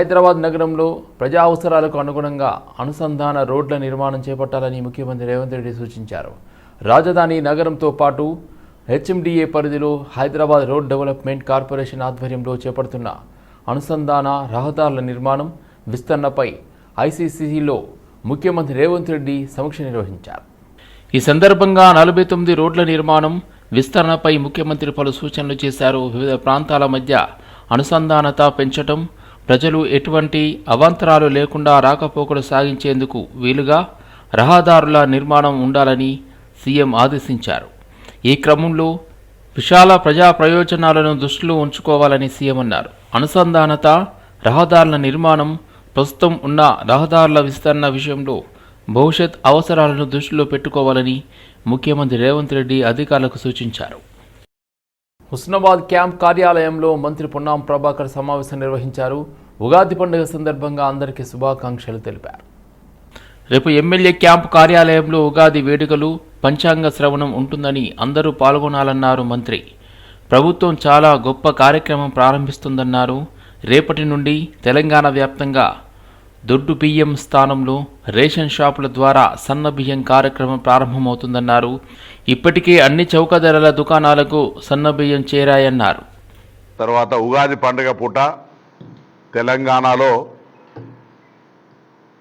హైదరాబాద్ నగరంలో ప్రజా అవసరాలకు అనుగుణంగా అనుసంధాన రోడ్ల నిర్మాణం చేపట్టాలని ముఖ్యమంత్రి రేవంత్ రెడ్డి సూచించారు. రాజధాని నగరంతో పాటు హెచ్ఎండిఏ పరిధిలో హైదరాబాద్ రోడ్ డెవలప్మెంట్ కార్పొరేషన్ ఆధ్వర్యంలో చేపడుతున్న అనుసంధాన రహదారుల నిర్మాణం విస్తరణపై ఐసీసీలో ముఖ్యమంత్రి రేవంత్ రెడ్డి సమీక్ష నిర్వహించారు. ఈ సందర్భంగా నలభై తొమ్మిది రోడ్ల నిర్మాణం విస్తరణపై ముఖ్యమంత్రి పలు సూచనలు చేశారు. వివిధ ప్రాంతాల మధ్య అనుసంధానత పెంచటం ప్రజలు ఎటువంటి అవాంతరాలు లేకుండా రాకపోకలు సాగించేందుకు వీలుగా రహదారుల నిర్మాణం ఉండాలని సీఎం ఆదేశించారు. ఈ క్రమంలో విశాల ప్రజా ప్రయోజనాలను దృష్టిలో ఉంచుకోవాలని సీఎం అన్నారు. అనుసంధానత రహదారుల నిర్మాణం ప్రస్తుతం ఉన్న రహదారుల విస్తరణ విషయంలో భవిష్యత్ అవసరాలను దృష్టిలో పెట్టుకోవాలని ముఖ్యమంత్రి రేవంత్ రెడ్డి అధికారులకు సూచించారు. హుస్నాబాద్ క్యాంప్ కార్యాలయంలో మంత్రి పొన్నాం ప్రభాకర్ సమావేశం నిర్వహించారు. ఉగాది పండుగ సందర్భంగా అందరికీ శుభాకాంక్షలు తెలిపారు. రేపు ఎమ్మెల్యే క్యాంప్ కార్యాలయంలో ఉగాది వేడుకలు పంచాంగ శ్రవణం ఉంటుందని అందరూ పాల్గొనాలన్నారు మంత్రి. ప్రభుత్వం చాలా గొప్ప కార్యక్రమం ప్రారంభిస్తుందన్నారు. రేపటి నుండి తెలంగాణ వ్యాప్తంగా దొడ్డు బియ్యం స్థానంలో రేషన్ షాపుల ద్వారా సన్న బియ్యం కార్యక్రమం ప్రారంభమవుతుందన్నారు. ఇప్పటికే అన్ని చౌక ధరల దుకాణాలకు సన్న బియ్యం చేరాయన్నారు. తర్వాత ఉగాది పండుగ పూట తెలంగాణలో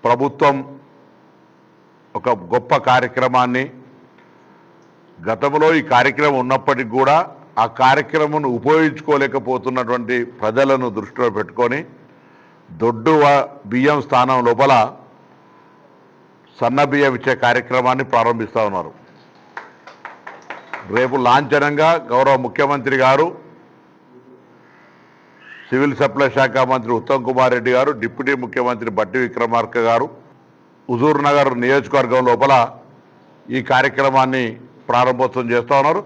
ప్రభుత్వం ఒక గొప్ప కార్యక్రమాన్ని గతంలో ఈ కార్యక్రమం ఉన్నప్పటికీ కూడా ఆ కార్యక్రమం ఉపయోగించుకోలేకపోతున్నటువంటి ప్రజలను దృష్టిలో పెట్టుకొని దొడ్డు వ- బియ్యం స్థానం లోపల సన్న బియ్యం ఇచ్చే కార్యక్రమాన్ని ప్రారంభిస్తూ ఉన్నారు. రేపు లాంఛనంగా గౌరవ ముఖ్యమంత్రి గారు సివిల్ సప్లై శాఖ మంత్రి ఉత్తమ్ కుమార్ రెడ్డి గారు డిప్యూటీ ముఖ్యమంత్రి బట్టి విక్రమార్క గారు హుజూర్ నగర్ నియోజకవర్గం లోపల ఈ కార్యక్రమాన్ని ప్రారంభోత్సవం చేస్తూ ఉన్నారు.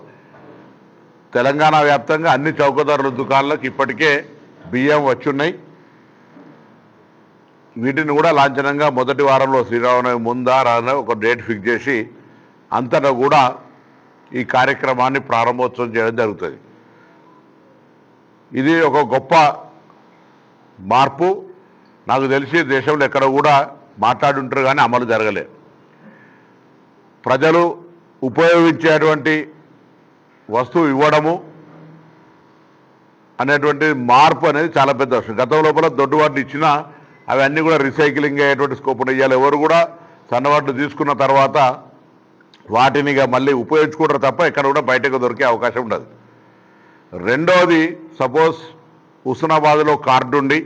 తెలంగాణ వ్యాప్తంగా అన్ని చౌకధరల దుకాణాలకు ఇప్పటికే బియ్యం వచ్చున్నాయి. వీటిని కూడా లాంఛనంగా మొదటి వారంలో శ్రీరామనవమి ముందా రానా ఒక డేట్ ఫిక్స్ చేసి అంతటా కూడా ఈ కార్యక్రమాన్ని ప్రారంభోత్సవం చేయడం జరుగుతుంది. ఇది ఒక గొప్ప మార్పు. నాకు తెలిసి దేశంలో ఎక్కడ కూడా మాట్లాడుంటారు కానీ అమలు జరగలే ప్రజలు ఉపయోగించేటువంటి వస్తువు ఇవ్వడము అనేటువంటి మార్పు అనేది చాలా పెద్ద విషయం. గతం లోపల వాటిని ఇచ్చినా అవన్నీ కూడా రీసైక్లింగ్ అయ్యేటువంటి స్కోప్ ఉన్నాయి. ఇవాళ ఎవరు కూడా సన్నవాట్లు తీసుకున్న తర్వాత వాటిని మళ్ళీ ఉపయోగించుకుంటారు తప్ప ఎక్కడ కూడా బయటకు దొరికే అవకాశం ఉండదు. రెండవది సపోజ్ హుస్నాబాద్లో కార్డు ఉండి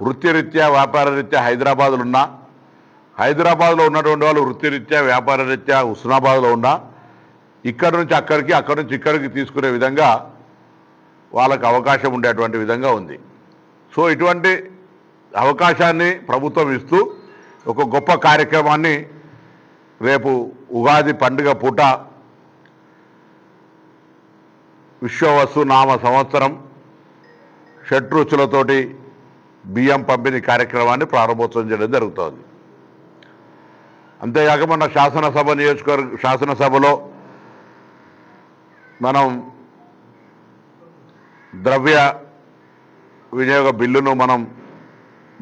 వృత్తిరీత్యా వ్యాపార రీత్యా హైదరాబాద్లో ఉన్నా హైదరాబాద్లో ఉన్నటువంటి వాళ్ళు వృత్తిరీత్యా వ్యాపార రీత్యా హుస్నాబాద్లో ఉన్నా ఇక్కడ నుంచి అక్కడికి అక్కడి నుంచి ఇక్కడికి తీసుకునే విధంగా వాళ్ళకు అవకాశం ఉండేటువంటి విధంగా ఉంది. సో ఇటువంటి అవకాశాన్ని ప్రభుత్వం ఇస్తూ ఒక గొప్ప కార్యక్రమాన్ని రేపు ఉగాది పండుగ పూట విశ్వవస్తు నామ సంవత్సరం షట్రుచులతోటి బియ్యం పంపిణీ కార్యక్రమాన్ని ప్రారంభోత్సవం చేయడం జరుగుతోంది. అంతేకాక మన శాసనసభ నియోజకవర్గ శాసనసభలో మనం ద్రవ్య వినియోగ బిల్లును మనం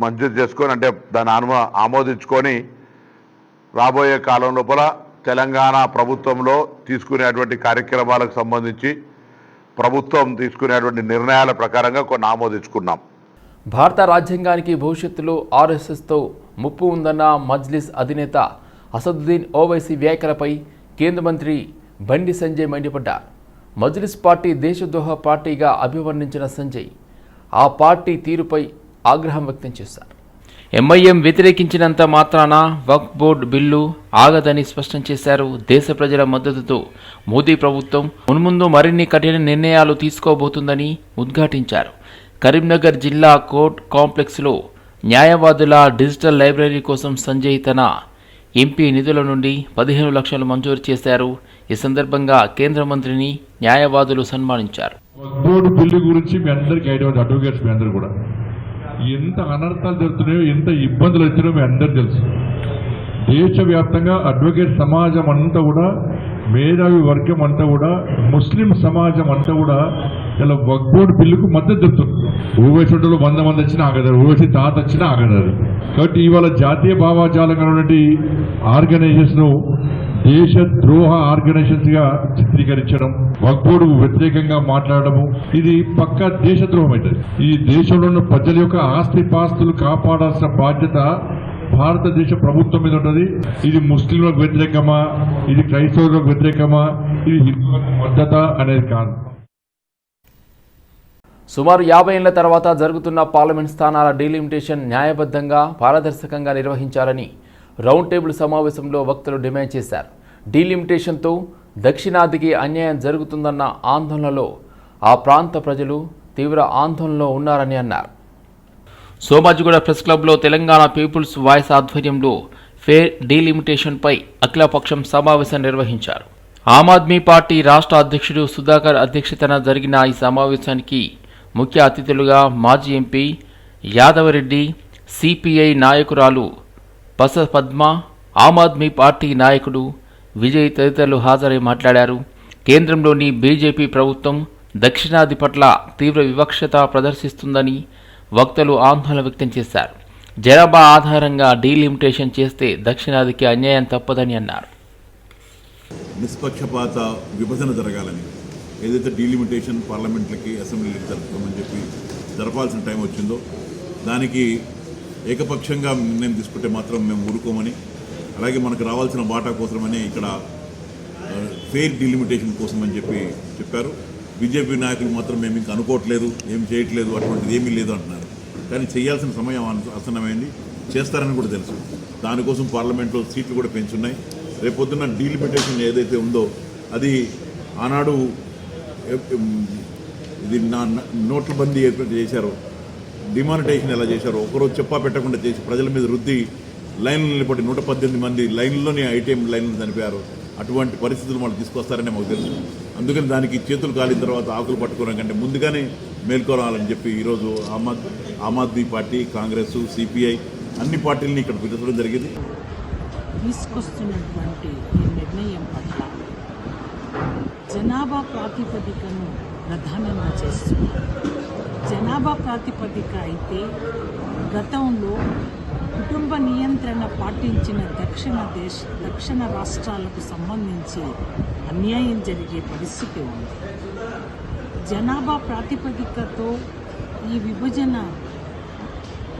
మంజూరు చేసుకొని అంటే దాన్ని ఆనుమ ఆమోదించుకొని రాబోయే కాలం లోపల తెలంగాణ ప్రభుత్వంలో తీసుకునేటువంటి కార్యక్రమాలకు సంబంధించి ప్రభుత్వం తీసుకునేటువంటి నిర్ణయాల ప్రకారంగా కొన్ని ఆమోదించుకున్నాం. భారత రాజ్యాంగానికి భవిష్యత్తులో ఆర్ఎస్ఎస్తో ముప్పు ఉందన్న మజ్లిస్ అధినేత అసదుద్దీన్ ఓవైసీ వ్యాఖ్యలపై కేంద్ర మంత్రి బండి సంజయ్ మండిపడ్డారు. మజ్లిస్ పార్టీ దేశద్రోహ పార్టీగా అభివర్ణించిన సంజయ్ ఆ పార్టీ తీరుపై ఆగ్రహం వ్యక్తం చేశారు. ఎంఐఎం వ్యతిరేకించినంత మాత్రాన వక్ఫ్ బోర్డు బిల్లు ఆగదని స్పష్టం చేశారు దేశ ప్రజల మద్దతుతో. మోదీ ప్రభుత్వం మున్ముందు మరిన్ని కఠిన నిర్ణయాలు తీసుకోబోతుందని ఉద్ఘాటించారు. కరీంనగర్ జిల్లా కోర్ట్ కాంప్లెక్స్లో న్యాయవాదుల డిజిటల్ లైబ్రరీ కోసం సంజయ్ తన ఎంపీ నిధుల నుండి పదిహేను లక్షలు మంజూరు చేశారు. ఈ సందర్భంగా కేంద్ర మంత్రిని న్యాయవాదులు సన్మానించారు. బోర్డు బిల్లు గురించి మీ అందరికీ ఐడియా అడ్వకేట్స్ మీ అందరూ కూడా. ఎంత అనర్థాలు జరుగుతున్నాయో ఎంత ఇబ్బందులు వచ్చినాయో మీ అందరు తెలుసు. దేశవ్యాప్తంగా అడ్వకేట్ సమాజం అంతా కూడా మేధావి వర్గం అంతా కూడా ముస్లిం సమాజం అంతా కూడా ఇలా వక్బోర్డ్ బిల్లుకు మద్దతు చెప్తుంది. ఓవేసుడు వంద మంది వచ్చినా ఆగదారు ఓవేసి తాత వచ్చినా ఆగదారు. కాబట్టి ఇవాళ జాతీయ భావాజాలంగా ఉన్నటువంటి ఆర్గనైజేషన్ను దేశ ద్రోహ ఆర్గనైజేషన్స్గా చిత్రీకరించడం వక్బోర్డు వ్యతిరేకంగా మాట్లాడము ఇది పక్క దేశద్రోహం అవుతుంది ఈ దేశంలో ఉన్న ప్రజల యొక్క ఆస్తి పాస్తులు కాపాడాల్సిన బాధ్యత భారతదేశ ప్రభుత్వం మీద ఉంటుంది. ఇది ముస్లింలకు వ్యతిరేకమా? ఇది క్రైస్తవులకు వ్యతిరేకమా? ఇది హిందువులకు మద్దత అనేది కాదు. సుమారు యాభై ఏళ్ళ తర్వాత జరుగుతున్న పార్లమెంట్ స్థానాల డీలిమిటేషన్ న్యాయబద్ధంగా పారదర్శకంగా నిర్వహించాలని రౌండ్ టేబుల్ సమావేశంలో వక్తలు డిమాండ్ చేశారు. డీలిమిటేషన్తో దక్షిణాదికి అన్యాయం జరుగుతుందన్న ఆందోళనలో ఆ ప్రాంత ప్రజలు తీవ్ర ఆందోళనలో ఉన్నారని అన్నారు. సోమాజిగూడ ప్రెస్ క్లబ్లో తెలంగాణ పీపుల్స్ వాయిస్ ఆధ్వర్యంలో ఫేర్ డీలిమిటేషన్పై అఖిలపక్షం సమావేశం నిర్వహించారు. ఆమ్ ఆద్మీ పార్టీ రాష్ట్ర అధ్యక్షుడు సుధాకర్ అధ్యక్షతన జరిగిన ఈ సమావేశానికి ముఖ్య అతిథులుగా మాజీ ఎంపీ యాదవరెడ్డి సిపిఐ నాయకురాలు పస పద్మ ఆమ్ ఆద్మీ పార్టీ నాయకుడు విజయ్ తదితరులు హాజరై మాట్లాడారు. కేంద్రంలోని బీజేపీ ప్రభుత్వం దక్షిణాది పట్ల తీవ్ర వివక్షత ప్రదర్శిస్తుందని వక్తలు ఆందోళన వ్యక్తం చేశారు. జనాభా ఆధారంగా డీలిమిటేషన్ చేస్తే దక్షిణాదికి అన్యాయం తప్పదని అన్నారు. నిష్పక్షపాత విభజన జరగాలని ఏదైతే డీలిమిటేషన్ పార్లమెంట్లకి అసెంబ్లీలకి జరుపుకోమని చెప్పి జరపాల్సిన టైం వచ్చిందో దానికి ఏకపక్షంగా నిర్ణయం తీసుకుంటే మాత్రం మేము ఊరుకోమని అలాగే మనకు రావాల్సిన బాటా కోసమని ఇక్కడ ఫెయిర్ డీలిమిటేషన్ కోసం అని చెప్పి చెప్పారు. బీజేపీ నాయకులు మాత్రం మేము ఇంకా అనుకోవట్లేదు ఏం చేయట్లేదు అటువంటిది ఏమీ లేదు అంటున్నారు. కానీ చేయాల్సిన సమయం ఆస- ఆసన్నమైంది. చేస్తారని కూడా తెలుసు. దానికోసం పార్లమెంట్లో సీట్లు కూడా పెంచున్నాయి. రేపొద్దున డీలిమిటేషన్ ఏదైతే ఉందో అది ఆనాడు ఇది నా నా- నోట్ల బందీ ఏర్పాటు చేశారో. డిమానిటైజేషన్ ఎలా చేశారో? ఒకరోజు చెప్పా పెట్టకుండా చేసి ప్రజల మీద రుద్ది లైన్లు నిలబడి నూట పద్దెనిమిది మంది లైన్లోనే ఐటీఎం లైన్లు చనిపోయారు. అటువంటి పరిస్థితులు వాళ్ళు తీసుకొస్తారని మాకు తెలుసు. అందుకని దానికి చేతులు కాలిన తర్వాత ఆకులు పట్టుకోవడం కంటే ముందుగానే మేల్కొనాలని చెప్పి ఈరోజు ఆమ్ ఆద్ ఆమ్ ఆద్మీ పార్టీ కాంగ్రెస్ సిపిఐ అన్ని పార్టీలని ఇక్కడ పిలుచడం జరిగింది. తీసుకొస్తున్నటువంటి ఈ నిర్ణయం పట్ల జనాభా ప్రాతిపదికను ప్రధానంగా చేస్తున్నారు. జనాభా ప్రాతిపదిక అయితే గతంలో కుటుంబ నియంత్రణ పాటించిన దక్షిణ దేశ దక్షిణ రాష్ట్రాలకు సంబంధించి అన్యాయం జరిగే పరిస్థితి ఉంది. జనాభా ప్రాతిపదికతో ఈ విభజన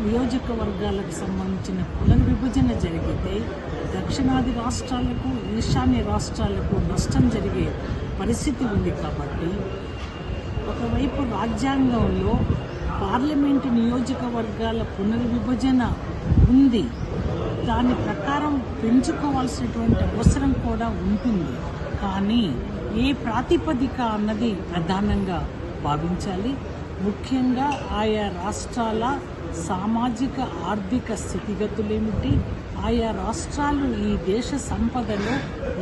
నియోజకవర్గాలకు సంబంధించిన పునర్విభజన జరిగితే దక్షిణాది రాష్ట్రాలకు ఈశాన్య రాష్ట్రాలకు నష్టం జరిగే పరిస్థితి ఉంది కాబట్టి ఒకవైపు రాజ్యాంగంలో పార్లమెంటు నియోజకవర్గాల పునర్విభజన ఉంది. దాని ప్రకారం పెంచుకోవాల్సినటువంటి అవసరం కూడా ఉంటుంది. కానీ ఏ ప్రాతిపదిక అన్నది ప్రధానంగా భావించాలి. ముఖ్యంగా ఆయా రాష్ట్రాల సామాజిక ఆర్థిక స్థితిగతులేమిటి? ఆయా రాష్ట్రాలు ఈ దేశ సంపదలో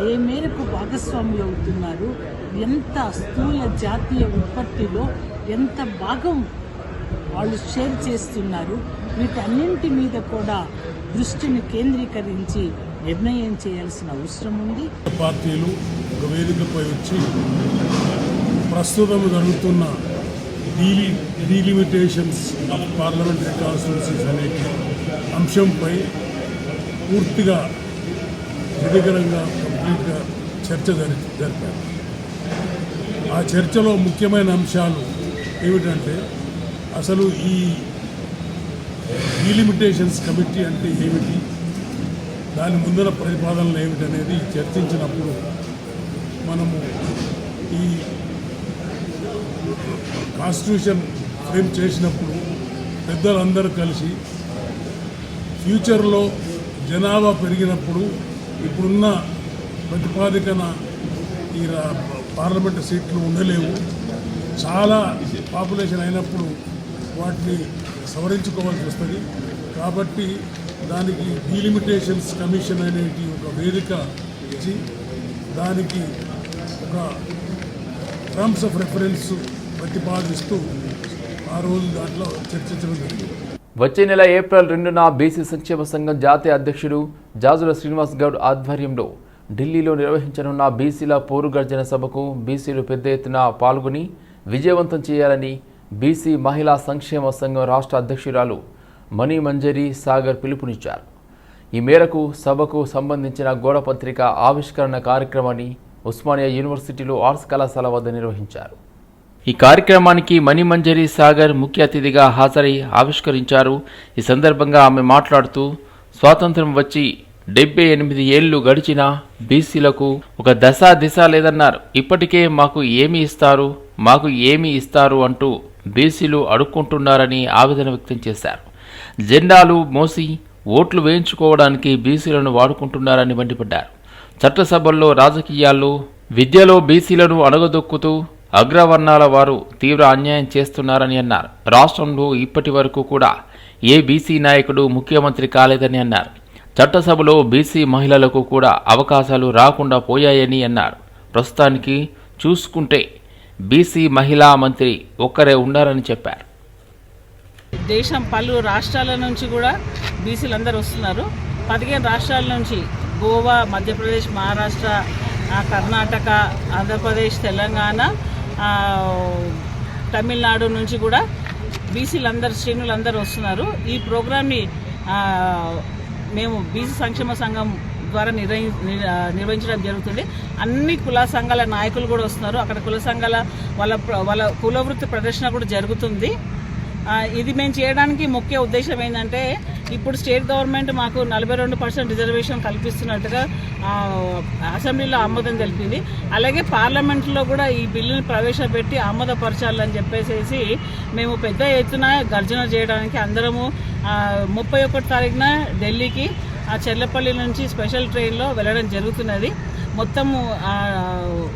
ఏ మేరకు భాగస్వాములు అవుతున్నారు? ఎంత స్థూల జాతీయ ఉత్పత్తిలో ఎంత భాగం వాళ్ళు షేర్ చేస్తున్నారు. వీటన్నింటి మీద కూడా దృష్టిని కేంద్రీకరించి నిర్ణయం చేయాల్సిన అవసరం ఉంది. పార్టీలు ఒక వేదికపై వచ్చి ప్రస్తుతం జరుగుతున్న deli delimitations of parliamentary constituencies అనే అంశంపై పూర్తిగా విధికరంగా కంప్లీట్గా చర్చ జరి జరిపారు. ఆ చర్చలో ముఖ్యమైన అంశాలు ఏమిటంటే అసలు ఈ డీలిమిటేషన్స్ కమిటీ అంటే ఏమిటి? దాని ముందర ప్రతిపాదనలు ఏమిటనేది చర్చించినప్పుడు మనము ఈ కాన్స్టిట్యూషన్ ఫ్రేమ్ చేసినప్పుడు పెద్దలందరూ కలిసి ఫ్యూచర్లో జనాభా పెరిగినప్పుడు ఇప్పుడున్న ప్రతిపాదికన ఈ పార్లమెంటు పార్లమెంట్ సీట్లు ఉండలేవు. చాలా పాపులేషన్ అయినప్పుడు వాటిని సవరించుకోవాల్సి వస్తుంది. కాబట్టి దానికి డీలిమిటేషన్స్ కమిషన్ అనేది ఒక వేదిక ఇచ్చి దానికి ఒక టర్మ్స్ ఆఫ్ రెఫరెన్స్ ప్రతిపాదిస్తూ ఆ రోజు దాంట్లో చర్చించడం జరిగింది. వచ్చే నెల ఏప్రిల్ రెండున బీసీ సంక్షేమ సంఘం జాతీయ అధ్యక్షుడు జాజుల శ్రీనివాస్ గౌడ్ ఆధ్వర్యంలో ఢిల్లీలో నిర్వహించనున్న బీసీల పోరుగర్జన సభకు బీసీలు పెద్ద ఎత్తున పాల్గొని విజయవంతం చేయాలని బీసీ మహిళా సంక్షేమ సంఘం రాష్ట్ర అధ్యక్షురాలు మణి మంజరి సాగర్ పిలుపునిచ్చారు. ఈ మేరకు సభకు సంబంధించిన గోడపత్రిక ఆవిష్కరణ కార్యక్రమాన్ని ఉస్మానియా యూనివర్సిటీలో ఆర్ట్స్ కళాశాల వద్ద నిర్వహించారు. ఈ కార్యక్రమానికి మణిమంజరి సాగర్ ముఖ్య అతిథిగా హాజరై ఆవిష్కరించారు. ఈ సందర్భంగా ఆమె మాట్లాడుతూ స్వాతంత్రం వచ్చి డెబ్బై ఎనిమిది ఏళ్ళు గడిచినా బీసీలకు ఒక దశ దిశ లేదన్నారు. ఇప్పటికే మాకు ఏమి ఇస్తారు? మాకు ఏమి ఇస్తారు? అంటూ బీసీలు అడుక్కుంటున్నారని ఆవేదన వ్యక్తం చేశారు. జెండాలు మోసి ఓట్లు వేయించుకోవడానికి బీసీలను వాడుకుంటున్నారని మండిపడ్డారు. చట్టసభల్లో రాజకీయాల్లో విద్యలో బీసీలను అణగదొక్కుతూ అగ్రవర్ణాల వారు తీవ్ర అన్యాయం చేస్తున్నారని అన్నారు. రాష్ట్రంలో ఇప్పటి వరకు కూడా ఏ బీసీ నాయకుడు ముఖ్యమంత్రి కాలేదని అన్నారు. చట్టసభలో బీసీ మహిళలకు కూడా అవకాశాలు రాకుండా పోయాయని అన్నారు. ప్రస్తుతానికి చూసుకుంటే బీసీ మహిళా మంత్రి ఒక్కరే ఉండారని చెప్పారు. దేశం పలు రాష్ట్రాల నుంచి కూడా బీసీలు అందరూ వస్తున్నారు. పదిహేను రాష్ట్రాల నుంచి గోవా మధ్యప్రదేశ్ మహారాష్ట్ర కర్ణాటక ఆంధ్రప్రదేశ్ తెలంగాణ తమిళనాడు నుంచి కూడా బీసీలు అందరు శ్రేణులు అందరూ వస్తున్నారు. ఈ ప్రోగ్రామ్ని మేము బీసీ సంక్షేమ సంఘం ద్వారా నిర్వహి నిర్వహించడం జరుగుతుంది. అన్ని కుల సంఘాల నాయకులు కూడా వస్తున్నారు. అక్కడ కుల సంఘాల వాళ్ళ వాళ్ళ కులవృత్తి ప్రదర్శన కూడా జరుగుతుంది. ఇది మేము చేయడానికి ముఖ్య ఉద్దేశం ఏంటంటే ఇప్పుడు స్టేట్ గవర్నమెంట్ మాకు నలభై రెండు పర్సెంట్ రిజర్వేషన్ కల్పిస్తున్నట్టుగా అసెంబ్లీలో ఆమోదం తెలిపింది. అలాగే పార్లమెంట్లో కూడా ఈ బిల్లుని ప్రవేశపెట్టి ఆమోదపరచాలని చెప్పేసి మేము పెద్ద ఎత్తున గర్జన చేయడానికి అందరము ముప్పై ఒకటి తారీఖున ఢిల్లీకి ఆ చెర్లపల్లి నుంచి స్పెషల్ ట్రైన్లో వెళ్ళడం జరుగుతున్నది. మొత్తము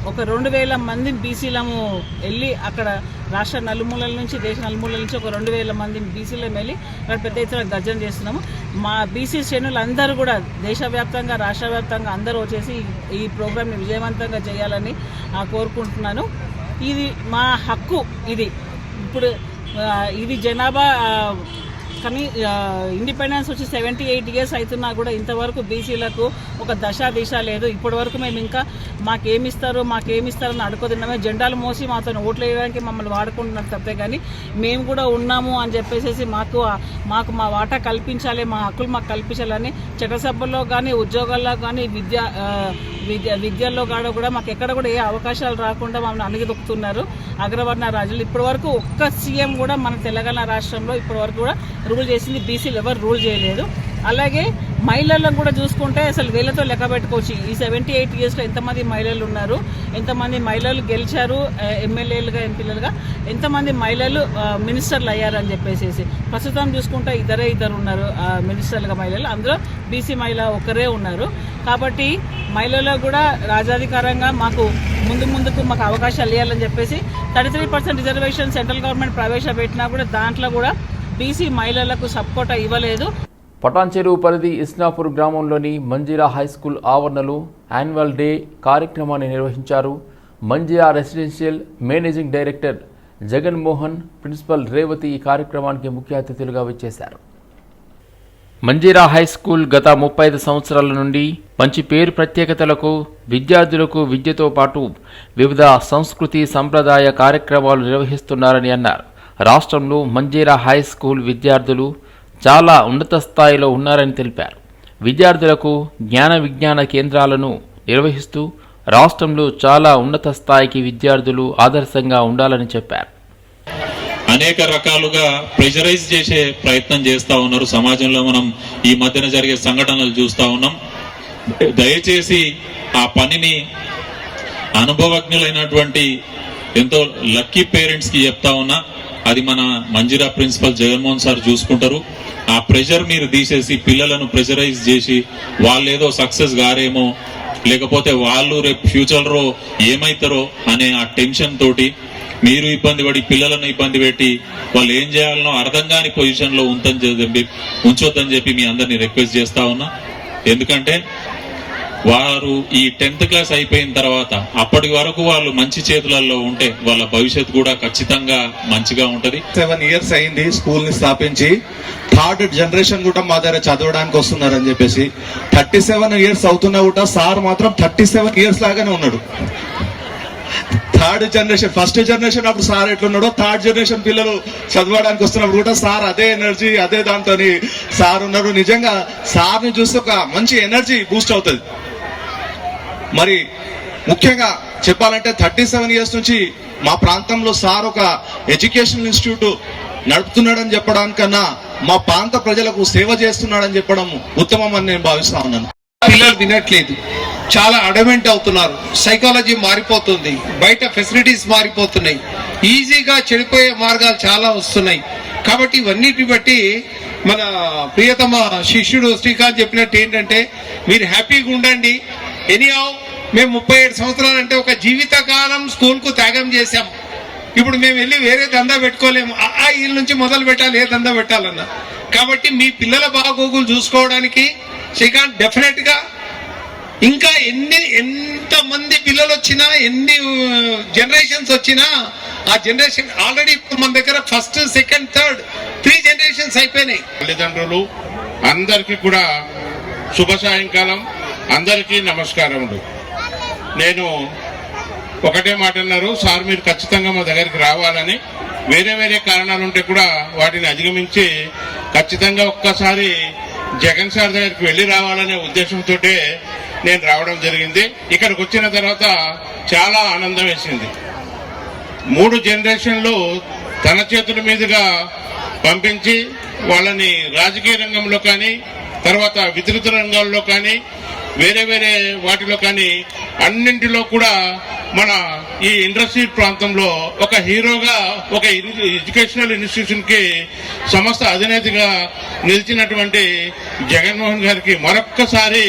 ఒక రెండు వేల మంది బీసీలము వెళ్ళి అక్కడ రాష్ట్ర నలుమూలల నుంచి దేశ నలుమూలల నుంచి ఒక రెండు వేల మంది బీసీలం వెళ్ళి అక్కడ పెద్ద ఎత్తున గర్జన చేస్తున్నాము. మా బీసీ శ్రేణులు అందరూ కూడా దేశవ్యాప్తంగా రాష్ట్ర వ్యాప్తంగా అందరూ వచ్చేసి ఈ- ప్రోగ్రామ్ని విజయవంతంగా చేయాలని కోరుకుంటున్నాను. ఇది మా హక్కు ఇది. ఇప్పుడు ఇది జనాభా కానీ ఇండిపెండెన్స్ వచ్చి సెవెంటీ ఎయిట్ ఇయర్స్ అవుతున్నా కూడా ఇంతవరకు బీసీలకు ఒక దశ దిశ లేదు. ఇప్పటి వరకు మేము ఇంకా మాకేమిస్తారు మాకేమిస్తారు అని అడుగుతున్నామే జెండాలు మోసి మాతో ఓట్లు వేయడానికి మమ్మల్ని వాడుకుంటున్నారు తప్పే కానీ మేము కూడా ఉన్నాము అని చెప్పేసి మాకు మాకు మా వాటా కల్పించాలి మా హక్కులు మాకు కల్పించాలని చట్టసభల్లో కానీ ఉద్యోగాల్లో కానీ విద్య విద్య విద్యల్లో కాడ కూడా మాకు ఎక్కడ కూడా ఏ అవకాశాలు రాకుండా మమ్మల్ని అణిగిదొక్కుతున్నారు. అగ్రవర్ణ రాజులు. ఇప్పటి వరకు ఒక్క సీఎం కూడా మన తెలంగాణ రాష్ట్రంలో ఇప్పటి వరకు కూడా రూల్ చేసింది బీసీలు ఎవరు రూల్ చేయలేదు. అలాగే మహిళలను కూడా చూసుకుంటే అసలు వీళ్ళతో లెక్క పెట్టుకోవచ్చు. ఈ సెవెంటీ ఎయిట్ ఇయర్స్లో ఎంతమంది మహిళలు ఉన్నారు ఎంతమంది మహిళలు గెలిచారు ఎమ్మెల్యేలుగా ఎంపీలుగా ఎంతమంది మహిళలు మినిస్టర్లు అయ్యారని చెప్పేసి ప్రస్తుతం చూసుకుంటే ఇద్దరే ఇద్దరు ఉన్నారు మినిస్టర్లుగా మహిళలు. అందులో బీసీ మహిళ ఒకరే ఉన్నారు. కాబట్టి మహిళలకు కూడా రాజాధికారంగా మాకు ముందు ముందుకు మాకు అవకాశాలు ఇవ్వాలని చెప్పేసి thirty three percent reservation central government ప్రవేశపెట్టినా కూడా దాంట్లో కూడా బీసీ మహిళలకు సపోర్ట్ ఇవ్వలేదు. పటాన్చెరు పరిధి ఇస్నాపూర్ గ్రామంలోని మంజీరా హై స్కూల్ ఆవరణలో యాన్యువల్ డే కార్యక్రమాన్ని నిర్వహించారు. Manjeera residential managing director Jaganmohan principal Revathi ఈ కార్యక్రమానికి ముఖ్య అతిథులుగా వచ్చేశారు. మంజీరా హై స్కూల్ గత ముప్పై ఐదు సంవత్సరాల నుండి మంచి పేరు ప్రత్యేకతలకు విద్యార్థులకు విద్యతో పాటు వివిధ సంస్కృతి సంప్రదాయ కార్యక్రమాలు నిర్వహిస్తున్నారని అన్నారు. రాష్ట్రంలో మంజీరా హై స్కూల్ విద్యార్థులు చాలా ఉన్నత స్థాయిలో ఉన్నారని తెలిపారు. విద్యార్థులకు జ్ఞాన విజ్ఞాన కేంద్రాలను నిర్వహిస్తూ రాష్ట్రంలో చాలా ఉన్నత స్థాయికి విద్యార్థులు ఆదర్శంగా ఉండాలని చెప్పారు. అనేక రకాలుగా ప్రెషరైజ్ చేసే ప్రయత్నం చేస్తూ ఉన్నారు. సమాజంలో మనం ఈ మధ్యన జరిగే సంఘటనలు చూస్తా ఉన్నాం. దయచేసి ఆ పనిని అనుభవజ్ఞులైనటువంటి ఎంతో లక్కీ పేరెంట్స్కి చెప్తా ఉన్నా. అది మన మంజిరా ప్రిన్సిపల్ జగన్మోహన్ సార్ చూసుకుంటారు. ఆ ప్రెషర్ మీరు తీసేసి పిల్లలను ప్రెషరైజ్ చేసి వాళ్ళు ఏదో సక్సెస్ గారేమో లేకపోతే వాళ్ళు రేపు ఫ్యూచర్ ఏమవుతారో ఏమైతారో అనే ఆ టెన్షన్ తోటి మీరు ఇబ్బంది పడి పిల్లలను ఇబ్బంది పెట్టి వాళ్ళు ఏం చేయాలనో అర్థం కాని పొజిషన్లో ఉంచని చెప్పి ఉంచొద్దని చెప్పి మీ అందరిని రిక్వెస్ట్ చేస్తా ఉన్నా. ఎందుకంటే వారు ఈ టెన్త్ క్లాస్ అయిపోయిన తర్వాత అప్పటి వరకు వాళ్ళు మంచి చేతులలో ఉంటే వాళ్ళ భవిష్యత్తు కూడా ఖచ్చితంగా మంచిగా ఉంటది. సెవెన్ ఇయర్స్ అయింది స్కూల్ని స్థాపించి థర్డ్ జనరేషన్ కూడా మా దగ్గర చదవడానికి వస్తున్నారని చెప్పేసి థర్టీ సెవెన్ ఇయర్స్ అవుతున్నా కూడా సార్ మాత్రం థర్టీ సెవెన్ ఇయర్స్ లాగానే ఉన్నాడు. థర్డ్ జనరేషన్ ఫస్ట్ జనరేషన్ అప్పుడు సార్ ఎట్లున్నాడో థర్డ్ జనరేషన్ పిల్లలు చదవడానికి వస్తున్నప్పుడు కూడా సార్ అదే ఎనర్జీ అదే దాంతో సార్ ఉన్నారు నిజంగా సార్ని చూస్తే ఒక మంచి ఎనర్జీ బూస్ట్ అవుతుంది. మరి ముఖ్యంగా చెప్పాలంటే థర్టీ సెవెన్ ఇయర్స్ నుంచి మా ప్రాంతంలో సార్ ఒక ఎడ్యుకేషనల్ ఇన్స్టిట్యూట్ నడుపుతున్నాడని చెప్పడానికన్నా మా ప్రాంత ప్రజలకు సేవ చేస్తున్నాడని చెప్పడం ఉత్తమం అని నేను భావిస్తా ఉన్నాను. పిల్లలు వినట్లేదు. చాలా అడమెంట్ అవుతున్నారు. సైకాలజీ మారిపోతుంది. బయట ఫెసిలిటీస్ మారిపోతున్నాయి. ఈజీగా చెడిపోయే మార్గాలు చాలా వస్తున్నాయి. కాబట్టి ఇవన్నిటిని బట్టి మన ప్రియతమ శిష్యుడు శ్రీకాంత్ చెప్పినట్టు ఏంటంటే మీరు హ్యాపీగా ఉండండి. ఎనీహౌ మేము ముప్పై ఏడు సంవత్సరాలు అంటే ఒక జీవితకాలం స్కూల్కు త్యాగం చేశాం. ఇప్పుడు మేము వెళ్ళి వేరే దందా పెట్టుకోలేము. ఆ ఇల్లు నుంచి మొదలు పెట్టాలి ఏ దందా పెట్టాలన్నా. కాబట్టి మీ పిల్లల బాగోగులు చూసుకోవడానికి శ్రీకాంత్ డెఫినెట్గా ఇంకా ఎన్ని ఎంతమంది పిల్లలు వచ్చినా ఎన్ని జనరేషన్స్ వచ్చినా ఆ జనరేషన్ ఆల్రెడీ ఇప్పుడు మన దగ్గర first second third three generations అయిపోయినాయి. తల్లిదండ్రులు అందరికీ కూడా శుభ సాయంకాలం. అందరికీ నమస్కారములు. నేను ఒకటే మాట అన్నారు సార్ మీరు ఖచ్చితంగా మా దగ్గరికి రావాలని. వేరే వేరే కారణాలు ఉంటే కూడా వాటిని అధిగమించి ఖచ్చితంగా ఒక్కసారి జగన్ సార్ దగ్గరికి వెళ్ళి రావాలనే ఉద్దేశంతో నేను రావడం జరిగింది. ఇక్కడికి వచ్చిన తర్వాత చాలా ఆనందం వేసింది. మూడు జనరేషన్లు తన చేతుల మీదుగా పంపించి వాళ్ళని రాజకీయ రంగంలో కానీ తర్వాత విద్యుత్ రంగాల్లో కానీ వేరే వేరే వాటిలో కానీ అన్నింటిలో కూడా మన ఈ ఇండస్ట్రీ ప్రాంతంలో ఒక హీరోగా ఒక ఎడ్యుకేషనల్ ఇన్స్టిట్యూషన్కి సంస్థ అధినేతగా నిలిచినటువంటి జగన్మోహన్ గారికి మరొక్కసారి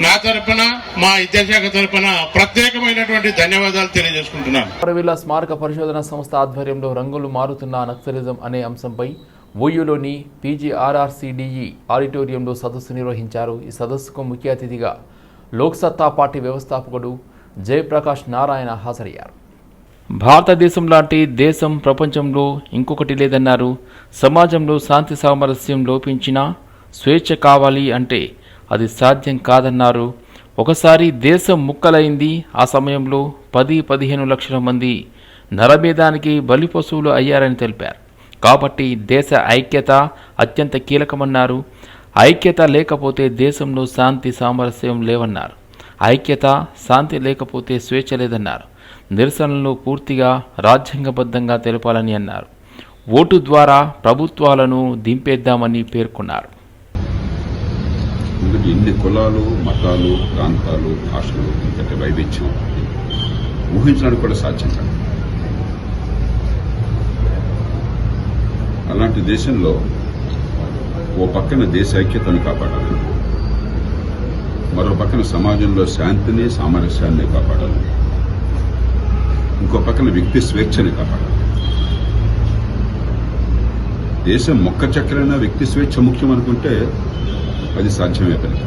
నా తరపున మా విద్యాశాఖ తరపున ప్రత్యేకమైనటువంటి ధన్యవాదాలు తెలియజేసుకుంటున్నాను. స్మారక పరిశోధన సంస్థ ఆధ్వర్యంలో రంగులు మారుతున్న నక్సలిజం అనే అంశంపై ఓయూలోని పీజీఆర్ఆర్సీడీఈ ఆడిటోరియంలో సదస్సు నిర్వహించారు. ఈ సదస్సుకు ముఖ్య అతిథిగా లోక్సత్తా పార్టీ వ్యవస్థాపకుడు జయప్రకాష్ నారాయణ హాజరయ్యారు. భారతదేశం లాంటి దేశం ప్రపంచంలో ఇంకొకటి లేదన్నారు. సమాజంలో శాంతి సామరస్యం లోపించినా స్వేచ్ఛ కావాలి అంటే అది సాధ్యం కాదన్నారు. ఒకసారి దేశం ముక్కలైంది. ఆ సమయంలో పది పదిహేను లక్షల మంది నరమేధానికి బలి పశువులు అయ్యారని తెలిపారు. కాబట్టి దేశ ఐక్యత అత్యంత కీలకమన్నారు. ఐక్యత లేకపోతే దేశంలో శాంతి సామరస్యం లేవన్నారు. ఐక్యత శాంతి లేకపోతే స్వేచ్ఛ లేదన్నారు. నిరసనలు పూర్తిగా రాజ్యాంగబద్ధంగా తెలపాలని అన్నారు. ఓటు ద్వారా ప్రభుత్వాలను దింపేద్దామని పేర్కొన్నారు. ఎందుకంటే ఎన్ని కులాలు మతాలు ప్రాంతాలు భాషలు ఇంతటి వైవిధ్యం ఊహించడానికి కూడా సాధ్యం కాదు. అలాంటి దేశంలో ఓ పక్కన దేశ ఐక్యతను కాపాడాలి. మరో పక్కన సమాజంలో శాంతిని సామరస్యాన్ని కాపాడాలి. ఇంకో పక్కన వ్యక్తి స్వేచ్ఛని కాపాడాలి. దేశం మొక్క చక్రైన వ్యక్తి స్వేచ్ఛ ముఖ్యం అనుకుంటే అది సాధ్యమే పని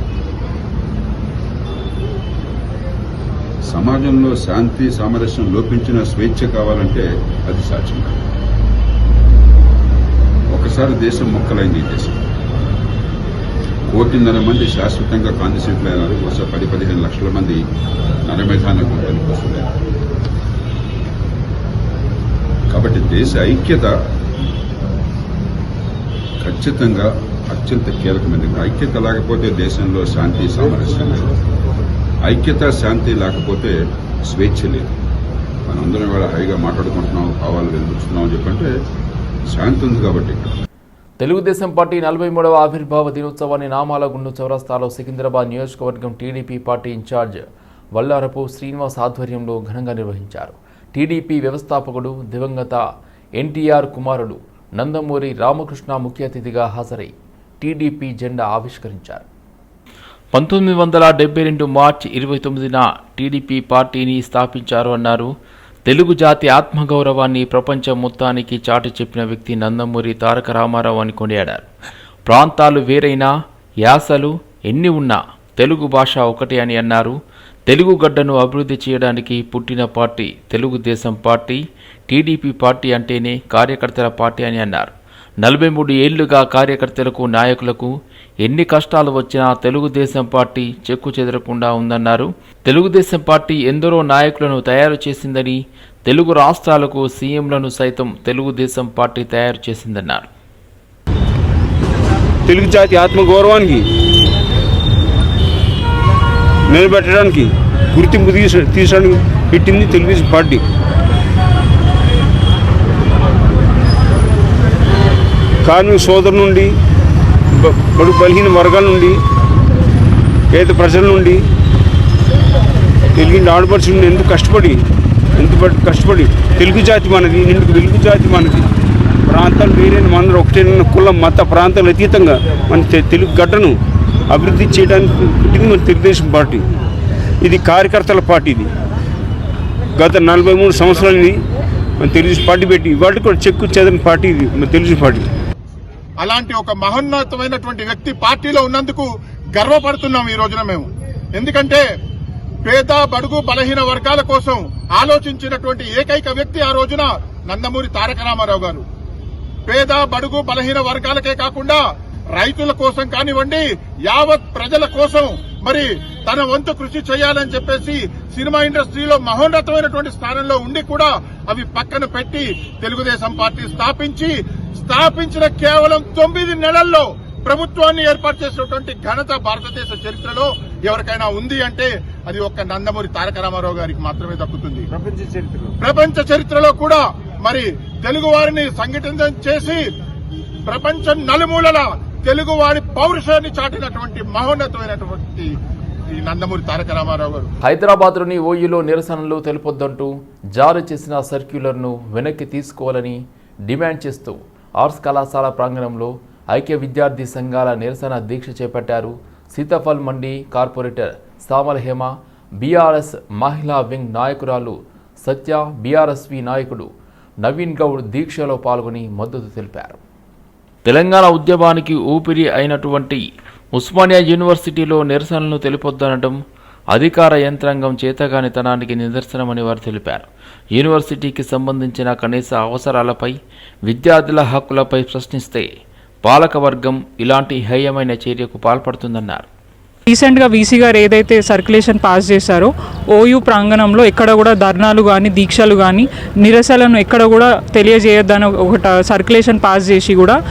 సమాజంలో శాంతి సామరస్యం లోపించిన స్వేచ్ఛ కావాలంటే అది సాధ్యం కాదు. ఒకసారి దేశం మొక్కలైంది దేశం. కోటిన్నర మంది శాశ్వతంగా కాంతిసీట్లు అయినారు బహుశా పది పదిహేను లక్షల మంది నరమేధానికి వస్తున్నారు కాబట్టి దేశ ఐక్యత ఖచ్చితంగా అత్యంత కీలకమైనది. ఐక్యత లేకపోతే దేశంలో శాంతి సామరస్యం లేదు. ఐక్యత శాంతి లేకపోతే స్వేచ్ఛ లేదు. మనందరం ఇవాళ హైగా మాట్లాడుకుంటున్నాం భావాలు వెలుగుతున్నాం అని చెప్పంటే శాంతి ఉంది కాబట్టి. తెలుగుదేశం పార్టీ నలభై మూడవ ఆవిర్భావ దినోత్సవాన్ని నామాల గుండు చౌరస్తాలో సికింద్రాబాద్ నియోజకవర్గం TDP party incharge Vallarapu Srinivas ఆధ్వర్యంలో ఘనంగా నిర్వహించారు. టీడీపీ వ్యవస్థాపకుడు దివంగత ఎన్టీఆర్ కుమారుడు నందమూరి రామకృష్ణ ముఖ్య అతిథిగా హాజరై టీడీపీ జెండా ఆవిష్కరించారు. పంతొమ్మిది వందల డెబ్బై రెండు మార్చి ఇరవై తొమ్మిదిన టీడీపీ పార్టీని స్థాపించారు అన్నారు తెలుగు జాతి ఆత్మగౌరవాన్ని ప్రపంచం మొత్తానికి చాటి చెప్పిన వ్యక్తి నందమూరి తారక రామారావు అని కొనియాడారు. ప్రాంతాలు వేరైనా యాసలు ఎన్ని ఉన్నా తెలుగు భాష ఒకటి అని అన్నారు. తెలుగు గడ్డను అభివృద్ధి చేయడానికి పుట్టిన party Telugudesam party TDP party అంటేనే కార్యకర్తల పార్టీ అని అన్నారు. నలభై మూడు ఏళ్ళుగా కార్యకర్తలకు నాయకులకు ఎన్ని కష్టాలు వచ్చినా తెలుగుదేశం పార్టీ చెక్కు చెదరకుండా ఉందన్నారు. తెలుగుదేశం పార్టీ ఎందరో నాయకులను తయారు చేసిందని తెలుగు రాష్ట్రాలకు సీఎంలను సైతం తెలుగుదేశం పార్టీ తయారు చేసిందన్నారు. తెలుగు జాతి ఆత్మగౌరవానికి నిలబెట్టడానికి గుర్తింపు తీస తీసడానికి పెట్టింది తెలుగుదేశం పార్టీ. కార్మిక సోదరు నుండి బ- బలహీన వర్గాల నుండి పేద ప్రజల నుండి తెలుగు ఆడపడుచు నుండి ఎందుకు కష్టపడి ఎందుకు కష్టపడి తెలుగు జాతి మనది నిండుకు వెలుగు జాతి మనది. ప్రాంతాలు వేరే మనందరం ఒకటే ఉన్న కులం మత ప్రాంతాలు అతీతంగా మన తెలుగు గడ్డను అభివృద్ధి చేయడానికి పుట్టింది మన తెలుగుదేశం పార్టీ. ఇది కార్యకర్తల పార్టీ ఇది. గత నలభై మూడు సంవత్సరాలని మన తెలుగుదేశం పార్టీ పెట్టి ఇవాళ కూడా చెక్కు చేదని పార్టీ ఇది మన తెలుగుదేశం పార్టీ. అలాంటి ఒక మహోన్నతమైనటువంటి వ్యక్తి పార్టీలో ఉన్నందుకు గర్వపడుతున్నాం ఈ రోజున మేము. ఎందుకంటే పేద బడుగు బలహీన వర్గాల కోసం ఆలోచించినటువంటి ఏకైక వ్యక్తి ఆ రోజున నందమూరి తారక రామారావు గారు. పేద బడుగు బలహీన వర్గాలకే కాకుండా రైతుల కోసం కానివ్వండి యావత్ ప్రజల కోసం మరి తన వంతు కృషి చేయాలని చెప్పేసి సినిమా ఇండస్ట్రీలో మహోన్నతమైనటువంటి స్థానంలో ఉండి కూడా అవి పక్కన పెట్టి తెలుగుదేశం పార్టీ స్థాపించి స్థాపించిన కేవలం తొమ్మిది నెలల్లో ప్రభుత్వాన్ని ఏర్పాటు చేసినటువంటి ఘనత భారతదేశ చరిత్రలో ఎవరికైనా ఉంది అంటే అది ఒక్క నందమూరి తారక రామారావు గారికి మాత్రమే దక్కుతుంది. ప్రపంచ చరిత్రలో. ప్రపంచ చరిత్రలో కూడా మరి తెలుగు వారిని సంఘటితం చేసి ప్రపంచం నలుమూలల తెలుగు వారి పౌరుషాన్ని చాటినటువంటి మహోన్నతమైనటువంటి ఈ నందమూరి తారక రామారావు గారు. హైదరాబాద్లోని ఓయూలో నిరసనలు తెలుపొద్దంటూ జారీ చేసిన సర్క్యులర్ను వెనక్కి తీసుకోవాలని డిమాండ్ చేస్తూ ఆర్ట్స్ కళాశాల ప్రాంగణంలో ఐక్య విద్యార్థి సంఘాల నిరసన దీక్ష చేపట్టారు సీతాఫల్ మండి కార్పొరేటర్ సామల్ హేమ బీఆర్ఎస్ మహిళా వింగ్ నాయకురాలు సత్య బీఆర్ఎస్వి నాయకుడు నవీన్ గౌడ్ దీక్షలో పాల్గొని మద్దతు తెలిపారు. తెలంగాణ ఉద్యమానికి ఊపిరి అయినటువంటి ఉస్మానియా యూనివర్సిటీలో నిరసనలను తెలుపొద్దనడం అధికార యంత్రాంగం చేతగానితనానికి నిదర్శనమని వారు తెలిపారు. యూనివర్సిటీకి సంబంధించిన కనీస అవసరాలపై విద్యార్థుల హక్కులపై ప్రశ్నిస్తే పాలకవర్గం ఇలాంటి హేయమైన చర్యకు పాల్పడుతుందన్నారు. రీసెంట్గా వీసీ గారు ఏదైతే సర్క్యులేషన్ పాస్ చేశారో ఓయూ ప్రాంగణంలో ఎక్కడ కూడా ధర్నాలు కానీ దీక్షలు కానీ నిరసనలను ఎక్కడ కూడా తెలియజేయొద్దని ఒకట సర్క్యులేషన్ పాస్ చేసి కూడా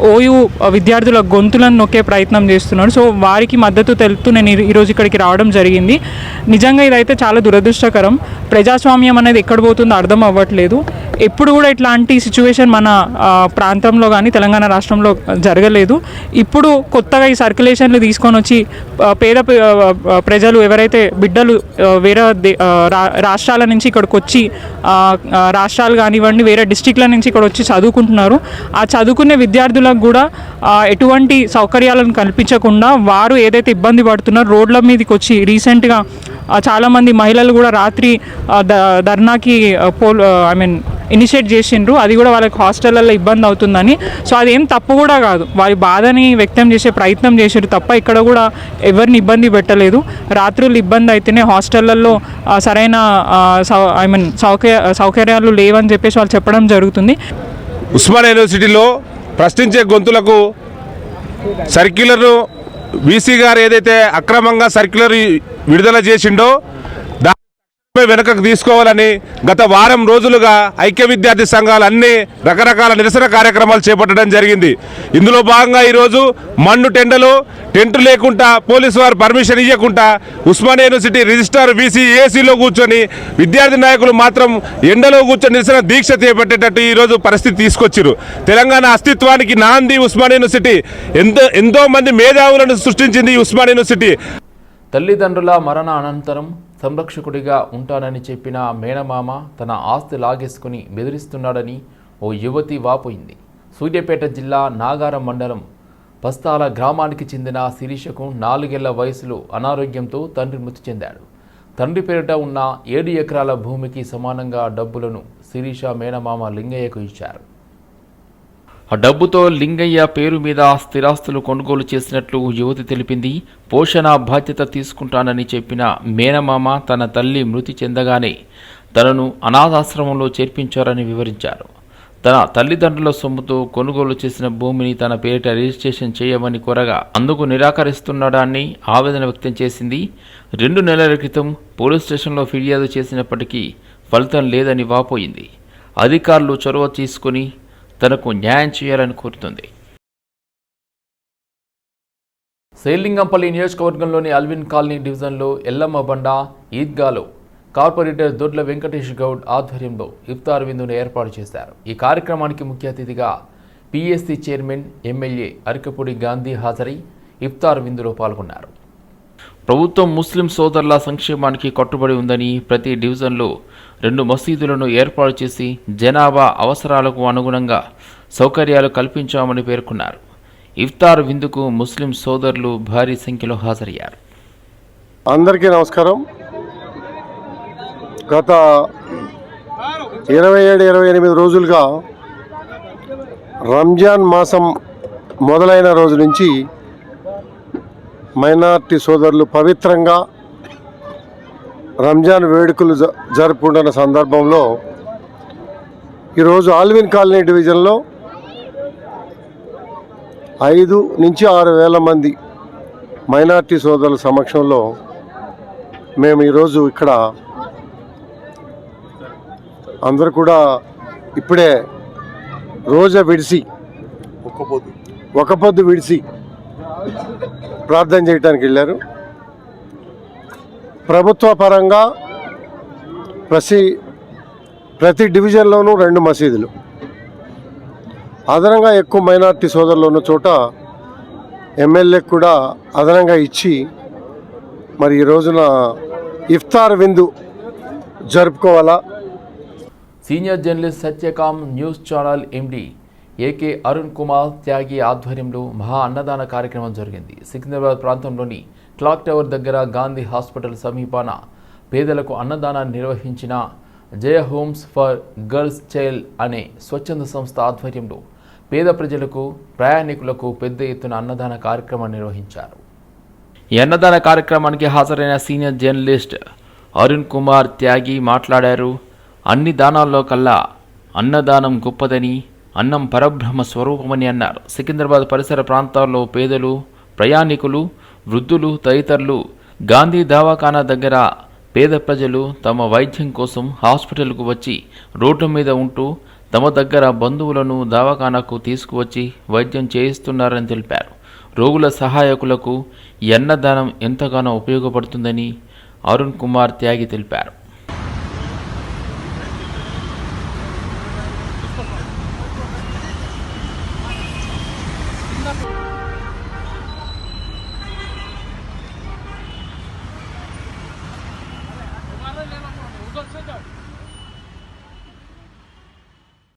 ఓయూ విద్యార్థుల గొంతులను నొక్కే ప్రయత్నం చేస్తున్నాడు. సో వారికి మద్దతు తెలుపుతూ నేను ఈ- ఈరోజు ఇక్కడికి రావడం జరిగింది. నిజంగా ఇదైతే చాలా దురదృష్టకరం. ప్రజాస్వామ్యం అనేది ఎక్కడ పోతుందో అర్థం అవ్వట్లేదు. ఎప్పుడు కూడా ఇట్లాంటి సిచ్యువేషన్ మన ప్రాంతంలో కానీ తెలంగాణ రాష్ట్రంలో జరగలేదు. ఇప్పుడు కొత్తగా ఈ సర్క్యులేషన్లు తీసుకొని వచ్చి పేద ప్రజలు ఎవరైతే బిడ్డలు వేరే దే- రా- రాష్ట్రాల నుంచి ఇక్కడికి వచ్చి రాష్ట్రాలు కానివ్వండి వేరే డిస్టిక్ల నుంచి ఇక్కడ వచ్చి చదువుకుంటున్నారు. ఆ చదువుకునే విద్యార్థులకు కూడా ఎటువంటి సౌకర్యాలను కల్పించకుండా వారు ఏదైతే ఇబ్బంది పడుతున్నారో రోడ్ల మీదకి వచ్చి రీసెంట్గా చాలామంది మహిళలు కూడా రాత్రి ద- ధర్నాకి పోల్ ఐ మీన్ ఇనిషియేట్ చేసిండ్రు. అది కూడా వాళ్ళకి హాస్టళ్ళల్లో ఇబ్బంది అవుతుందని. సో అదేం తప్పు కూడా కాదు. వారి బాధని వ్యక్తం చేసే ప్రయత్నం చేసారు తప్ప ఇక్కడ కూడా ఎవరిని ఇబ్బంది పెట్టలేదు. రాత్రులు ఇబ్బంది అయితేనే హాస్టళ్ళల్లో సరైన ఐ మీన్ సౌకర్య సౌకర్యాలు లేవని చెప్పేసి వాళ్ళు చెప్పడం జరుగుతుంది. ఉస్మాన్ యూనివర్సిటీలో ప్రశ్నించే గొంతులకు సర్క్యులర్ను వీసీ గారు ఏదైతే అక్రమంగా సర్క్యులర్ విడుదల చేసిండో వెనుకకు తీసుకోవాలని గత వారం రోజులుగా ఐక్య విద్యార్థి సంఘాలు అన్ని రకరకాల నిరసన కార్యక్రమాలు చేపట్టడం జరిగింది. ఇందులో భాగంగా ఈరోజు మన్ను టెండలు టెంట్ లేకుండా పోలీసు వారు పర్మిషన్ ఇవ్వకుండా ఉస్మాన్ యూనివర్సిటీ రిజిస్టార్ వీసీ ఏసీలో కూర్చొని విద్యార్థి నాయకులు మాత్రం ఎండలో కూర్చొని నిరసన దీక్ష చేపట్టేటట్టు ఈరోజు పరిస్థితి తీసుకొచ్చారు తెలంగాణ అస్తిత్వానికి నాంది ఉస్మాన్ యూనివర్సిటీ. ఎంతో ఎంతోమంది మేధావులను సృష్టించింది ఉస్మాన్ యూనివర్సిటీ. తల్లిదండ్రుల మరణ అనంతరం సంరక్షకుడిగా ఉంటానని చెప్పిన మేనమామ తన ఆస్తి లాగేసుకుని బెదిరిస్తున్నాడని ఓ యువతి వాపోయింది. సూర్యాపేట జిల్లా నాగారం మండలం పస్తాల గ్రామానికి చెందిన శిరీషకు నాలుగేళ్ళ వయసులో అనారోగ్యంతో తండ్రి మృతి చెందాడు. తండ్రి పేరిట ఉన్న ఏడు ఎకరాల భూమికి సమానంగా డబ్బులను శిరీష మేనమామ లింగయ్యకు ఇచ్చారు. ఆ డబ్బుతో లింగయ్య పేరు మీద స్థిరాస్తులు కొనుగోలు చేసినట్లు యువతి తెలిపింది. పోషణ బాధ్యత తీసుకుంటానని చెప్పిన మేనమామ తన తల్లి మృతి చెందగానే తనను అనాథాశ్రమంలో చేర్పించారని వివరించారు. తన తల్లిదండ్రుల సొమ్ముతో కొనుగోలు చేసిన భూమిని తన పేరిట రిజిస్ట్రేషన్ చేయమని కోరగా అందుకు నిరాకరిస్తున్నాడాన్ని ఆవేదన వ్యక్తం చేసింది. రెండు నెలల క్రితం పోలీస్ స్టేషన్లో ఫిర్యాదు చేసినప్పటికీ ఫలితం లేదని వాపోయింది. అధికారులు చొరవ తీసుకుని తనకు న్యాయం చేయాలని కోరుతుంది. సేలింగంపల్లి నియోజకవర్గంలోని అల్విన్ కాలనీ డివిజన్లో ఎల్లమ్మ బండ ఈద్గాలో కార్పొరేటర్ దొడ్ల వెంకటేష్ గౌడ్ ఆధ్వర్యంలో ఇఫ్తార్ విందును ఏర్పాటు చేశారు. ఈ కార్యక్రమానికి ముఖ్య అతిథిగా PSC chairman MLA Arikapudi Gandhi హాజరై ఇఫ్తార్ విందులో పాల్గొన్నారు. ప్రభుత్వం ముస్లిం సోదరుల సంక్షేమానికి కట్టుబడి ఉందని ప్రతి డివిజన్లో రెండు మసీదులను ఏర్పాటు చేసి జనాభా అవసరాలకు అనుగుణంగా సౌకర్యాలు కల్పించామని పేర్కొన్నారు. ఇఫ్తార్ విందుకు ముస్లిం సోదరులు భారీ సంఖ్యలో హాజరయ్యారు. అందరికీ నమస్కారం. గత ఇరవై ఏడు ఇరవై ఎనిమిది రోజులుగా రంజాన్ మాసం మొదలైన రోజు నుంచి మైనార్టీ సోదరులు పవిత్రంగా రంజాన్ వేడుకలు జ జరుపుకుంటున్న సందర్భంలో ఈరోజు ఆల్విన్ కాలనీ డివిజన్లో ఐదు నుంచి ఆరు వేల మంది మైనార్టీ సోదరుల సమక్షంలో మేము ఈరోజు ఇక్కడ అందరూ కూడా ఇప్పుడే రోజా విడిసి ఒక పొద్దు విడిసి ప్రార్థన చేయడానికి వెళ్ళారు. ప్రభుత్వ పరంగా ప్రతి ప్రతి డివిజన్లోనూ రెండు మసీదులు. అదనంగా ఎక్కువ మైనార్టీ సోదరులు ఉన్న చోట ఎమ్మెల్యేకి కూడా అదనంగా ఇచ్చి మరి ఈ రోజున ఇఫ్తార్ విందు జరుపుకోవాలా? Senior journalist Satyakam news channel MD AK Arun Kumar Tyagi ఆధ్వర్యంలో మహా అన్నదాన కార్యక్రమం జరిగింది. సికింద్రాబాద్ ప్రాంతంలోని క్లాక్ టవర్ దగ్గర గాంధీ హాస్పిటల్ సమీపాన పేదలకు అన్నదానాన్ని నిర్వహించిన Jaya homes for girls child అనే స్వచ్ఛంద సంస్థ ఆధ్వర్యంలో పేద ప్రజలకు ప్రయాణికులకు పెద్ద ఎత్తున అన్నదాన కార్యక్రమం నిర్వహించారు. ఈ అన్నదాన కార్యక్రమానికి హాజరైన సీనియర్ జర్నలిస్ట్ అరుణ్ కుమార్ త్యాగి మాట్లాడారు. అన్ని దానాల్లో కల్లా అన్నదానం గొప్పదని అన్నం పరబ్రహ్మ స్వరూపమని అన్నారు. సికింద్రాబాద్ పరిసర ప్రాంతాల్లో పేదలు ప్రయాణికులు వృద్ధులు తదితరులు గాంధీ దవాఖానా దగ్గర పేద ప్రజలు తమ వైద్యం కోసం హాస్పిటల్కు వచ్చి రోడ్డు మీద ఉంటూ తమ దగ్గర బంధువులను దవాఖానాకు తీసుకువచ్చి వైద్యం చేయిస్తున్నారని తెలిపారు. రోగుల సహాయకులకు ఎన్నదానం ఎంతగానో ఉపయోగపడుతుందని అరుణ్ కుమార్ త్యాగి తెలిపారు.